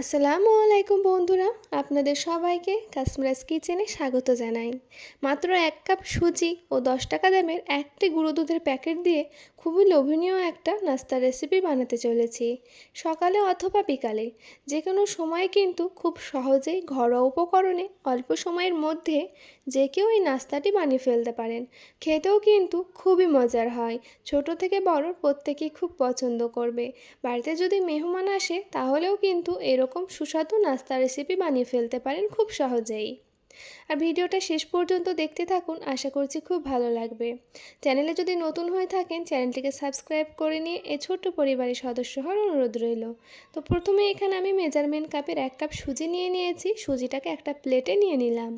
আসসালামু আলাইকুম বন্ধুরা, আপনাদের সবাইকে কাশ্মীরাজ কিচেনে স্বাগত জানাই। মাত্র এক কাপ সুজি ও দশ টাকা দামের একটি গুঁড়ো দুধের প্যাকেট দিয়ে খুবই লোভনীয় একটা নাস্তার রেসিপি বানাতে চলেছি, সকালে অথবা বিকালে। যে কোনো সময় কিন্তু খুব সহজেই ঘরোয়া উপকরণে অল্প সময়ের মধ্যে যে কেউ এই নাস্তাটি বানিয়ে ফেলতে পারেন। খেতেও কিন্তু খুবই মজার হয়, ছোট থেকে বড় প্রত্যেকেই খুব পছন্দ করবে। বাড়িতে যদি মেহমান আসে, তাহলেও কিন্তু এরকম সুস্বাদু নাস্তা রেসিপি বানিয়ে ফেলতে পারেন খুব সহজেই। আর ভিডিওটা শেষ পর্যন্ত দেখতে থাকুন, আশা করছি খুব ভালো লাগবে। চ্যানেলে যদি নতুন হয়ে থাকেন, চ্যানেলটিকে সাবস্ক্রাইব করে নিয়ে এই ছোট্ট পরিবারের সদস্য হওয়ার অনুরোধ রইল। তো প্রথমে এখানে আমি মেজারমেন্ট কাপের এক কাপ সুজি নিয়ে নিয়েছি, সুজিটাকে একটা প্লেটে নিয়ে নিলাম।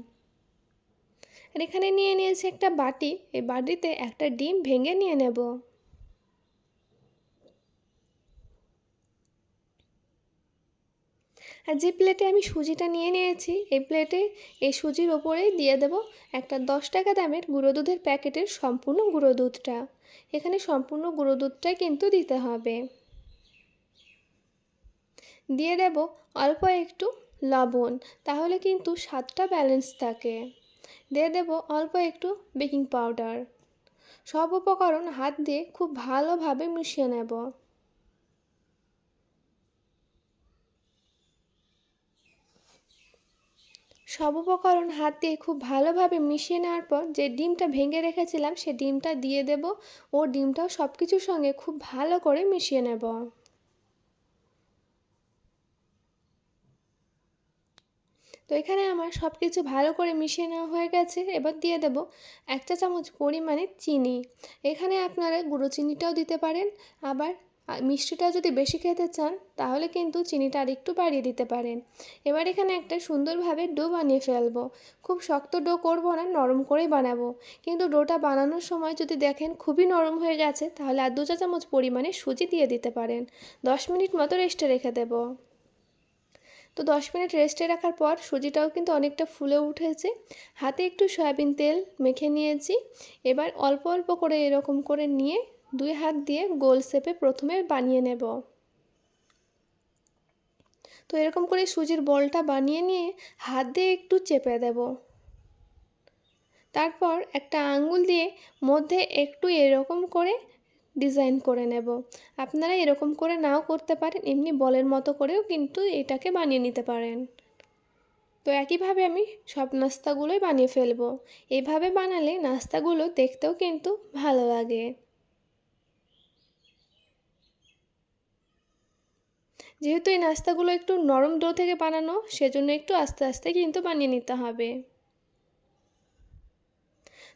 আর এখানে নিয়ে নিয়েছি একটা বাটি, এই বাটিতে একটা ডিম ভেঙে নিয়ে নেব। আর যে প্লেটে আমি সুজিটা নিয়ে নিয়েছি, এই প্লেটে এই সুজির ওপরেই দিয়ে দেব একটা দশ টাকা দামের গুঁড়ো দুধের প্যাকেটের সম্পূর্ণ গুঁড়ো দুধটা। এখানে সম্পূর্ণ গুঁড়ো দুধটাই কিন্তু দিতে হবে। দিয়ে দেব অল্প একটু লবণ, তাহলে কিন্তু স্বাদটা ব্যালেন্স থাকে। দিয়ে দেব অল্প একটু বেকিং পাউডার সব উপকরণ হাত দিয়ে খুব ভালোভাবে মিশিয়ে নেব। সব উপকরণ হাত দিয়ে খুব ভালোভাবে মিশিয়ে নেওয়ার পর যে ডিমটা ভেঙে রেখেছিলাম, সে ডিমটা দিয়ে দেব। ও ডিমটাও সব কিছুর সঙ্গে খুব ভালো করে মিশিয়ে নেব। তো এখানে আমার সব কিছু ভালো করে মিশিয়ে নেওয়া হয়ে গেছে। এবার দিয়ে দেব এক চা চামচ পরিমাণে চিনি। এখানে আপনারা গুঁড়ো চিনিটাও দিতে পারেন। আবার মিষ্টিটা যদি বেশি খেতে চান, তাহলে কিন্তু চিনিটা আর একটু বাড়িয়ে দিতে পারেন। এবার এখানে একটা সুন্দরভাবে ডো বানিয়ে ফেলব। খুব শক্ত ডো করব না, নরম করেই বানাবো। কিন্তু ডোটা বানানোর সময় যদি দেখেন খুবই নরম হয়ে গেছে, তাহলে আর দু চা চামচ পরিমাণে সুজি দিয়ে দিতে পারেন। দশ মিনিট মতো রেস্টে রেখে দেবো। তো দশ মিনিট রেস্টে রাখার পর সুজিটাও কিন্তু অনেকটা ফুলে উঠেছে। হাতে একটু সয়াবিন তেল মেখে নিয়েছি। এবার অল্প অল্প করে এরকম করে নিয়ে দুই হাত দিয়ে গোল শেপে প্রথমে বানিয়ে নেব। তো এরকম করে সুজির বলটা বানিয়ে নিয়ে হাত দিয়ে একটু চেপে দেব। তারপর একটা আঙ্গুল দিয়ে মধ্যে একটু এরকম করে ডিজাইন করে নেব। আপনারা এরকম করে নাও করতে পারেন, এমনি বলের মতো করেও কিন্তু এটাকে বানিয়ে নিতে পারেন। তো একইভাবে আমি সব নাস্তাগুলোই বানিয়ে ফেলব। এভাবে বানালে নাস্তাগুলো দেখতেও কিন্তু ভালো লাগে। যেহেতু এই নাস্তাগুলো একটু নরম ডো থেকে বানানো, সেজন্য একটু আস্তে আস্তে কিন্তু বানিয়ে নিতে হবে।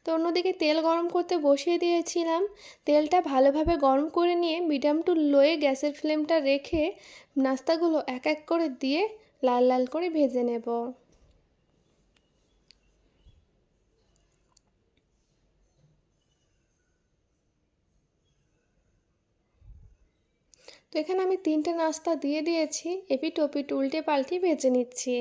তো অন্যদিকে তেল গরম করতে বসিয়ে দিয়েছিলাম। তেলটা ভালোভাবে গরম করে নিয়ে মিডিয়াম টু লোয়ে গ্যাসের ফ্লেমটা রেখে নাস্তাগুলো এক এক করে দিয়ে লাল লাল করে ভেজে নেব। তো এখানে আমি তিনটে নাস্তা দিয়ে দিয়েছি, এপিট ওপিট উল্টে পাল্টে ভেজে নিচ্ছি।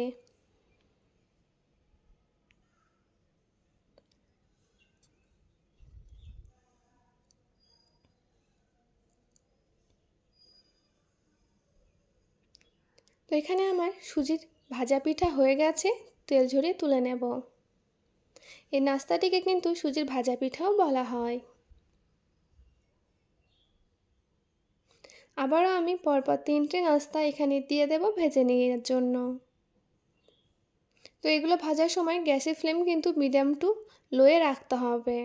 তো এখানে আমার সুজির ভাজা পিঠা হয়ে গেছে, তেল ঝরিয়ে তুলে নেব। এই নাস্তাটিকে কিন্তু সুজির ভাজা পিঠাও বলা হয়। আবারও আমি পরপর তিনটে নাস্তা এখানে দিয়ে দেব ভেজে নেওয়ার জন্য। তো এগুলো ভাজার সময় গ্যাসের ফ্লেম কিন্তু মিডিয়াম টু লোয়ে রাখতে হবে।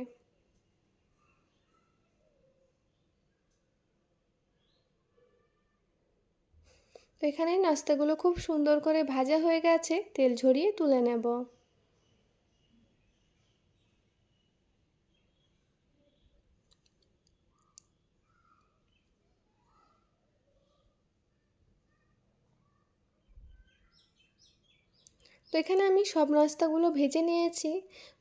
তো এখানে নাস্তাগুলো খুব সুন্দর করে ভাজা হয়ে গেছে, তেল ঝরিয়ে তুলে নেব। তো এখানে আমি সব নাস্তাগুলো ভেজে নিয়েছি।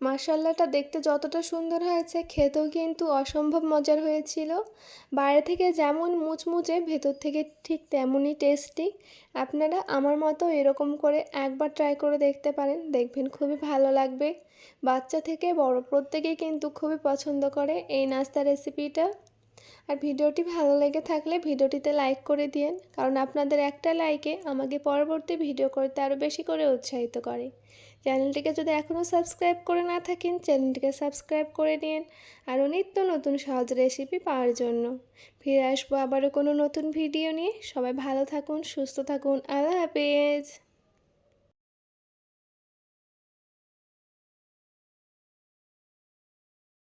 মাসাল্লাটা দেখতে যতটা সুন্দর হয়েছে, খেতেও কিন্তু অসম্ভব মজার হয়েছিল। বাইরে থেকে যেমন মুচমুচে, ভেতর থেকে ঠিক তেমনই টেস্টি। আপনারা আমার মতো এরকম করে একবার ট্রাই করে দেখতে পারেন। দেখবেন খুবই ভালো লাগবে। বাচ্চা থেকে বড় প্রত্যেকেই কিন্তু খুবই পছন্দ করে এই নাস্তা রেসিপিটা। আর ভিডিওটি ভালো লেগে থাকলে ভিডিওটিতে লাইক করে দিন কারণ আপনাদের একটা লাইকে আমাকে পরবর্তী ভিডিও করতে আরও বেশি করে উৎসাহিত করে। চ্যানেলটিকে যদি এখনও সাবস্ক্রাইব করে না থাকেন, চ্যানেলটিকে সাবস্ক্রাইব করে নিন আরও নিত্য নতুন সহজ রেসিপি পাওয়ার জন্য। ফিরে আসব আবারও কোনো নতুন ভিডিও নিয়ে। সবাই ভালো থাকুন, সুস্থ থাকুন। আল্লাহ হাফেজ।